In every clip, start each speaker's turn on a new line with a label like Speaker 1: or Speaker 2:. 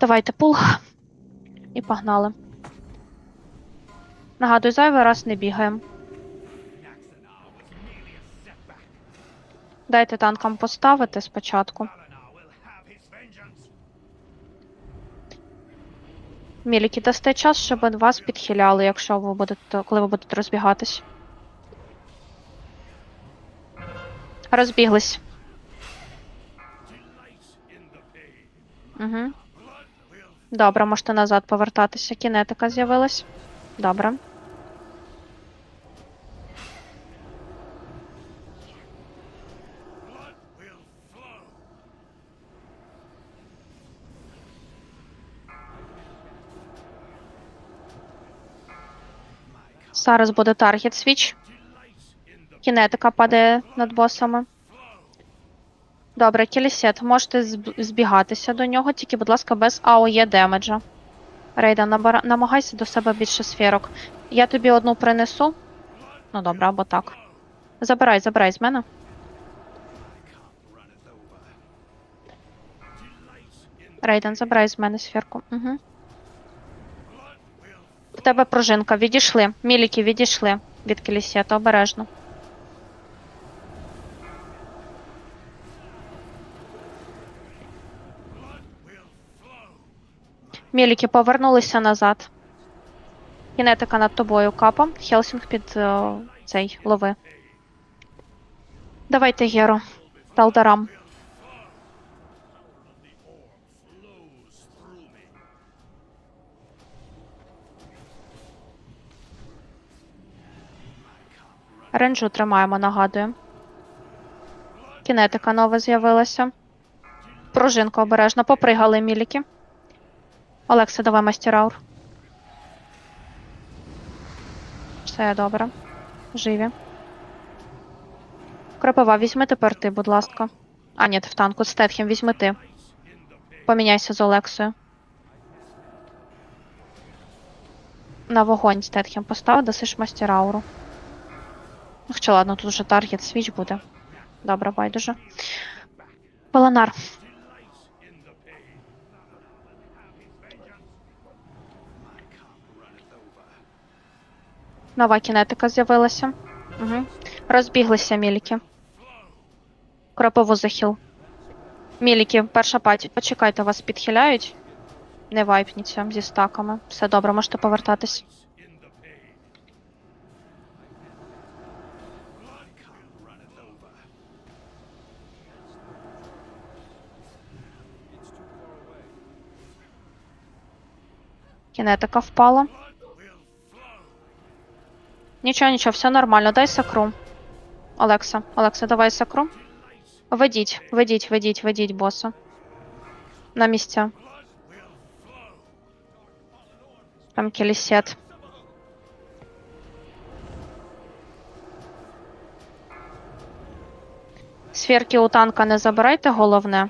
Speaker 1: Давайте пул. І погнали. Нагадую, зайвий раз не бігаємо. Дайте танкам поставити спочатку. Міліки, дасте час, щоб вас підхиляли, якщо ви будете, коли ви будете розбігатись. Розбіглись. Угу. Добре, можете назад повертатися. Кінетика з'явилась. Добре. Зараз буде таргет свіч. Кінетика падає над босами. Добре, кілісет, можете збігатися до нього, тільки, будь ласка, без АОЄ демеджа. Рейда, набира... намагайся до себе більше сферок. Я тобі одну принесу. Ну добре, або так. Забирай, забирай з мене. Рейден, забирай з мене сферку. Угу. В тебе пружинка. Відійшли. Міліки відійшли від кілісета, обережно. Міліки повернулися назад. Кінетика над тобою капа. Хелсінг під е, цей лови. Давайте Геро. Талдарам. Ренджу тримаємо, нагадую. Кінетика нова з'явилася. Пружинка обережно. Попригали міліки. Олекса, давай мастіраур. Все добре. Живі. Кропива, візьми тепер ти, будь ласка. А, ні, ти в танку. Стетхем, візьми ти. Поміняйся з Олексою. На вогонь Стетхем постав, дасиш мастірауру. Ну, Хоча ладно, тут вже таргет свіч буде. Добре, байдуже. Паленар. Нова кінетика з'явилася. Угу. Розбіглися міліки. Кропову захил. Міліки, перша паті. Почекайте, вас підхиляють. Не вайпніться зі стаками. Все добре, можете повертатись. Кінетика впала. Нічого, нічого, все нормально. Дай сакру. Олекса, Олекса, давай сакру. Ведіть, ведіть, ведіть, ведіть боса. На місця. Там кілісет. Сферки у танка не забирайте, головне.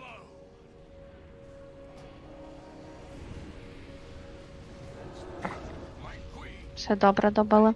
Speaker 1: Все добре, добили.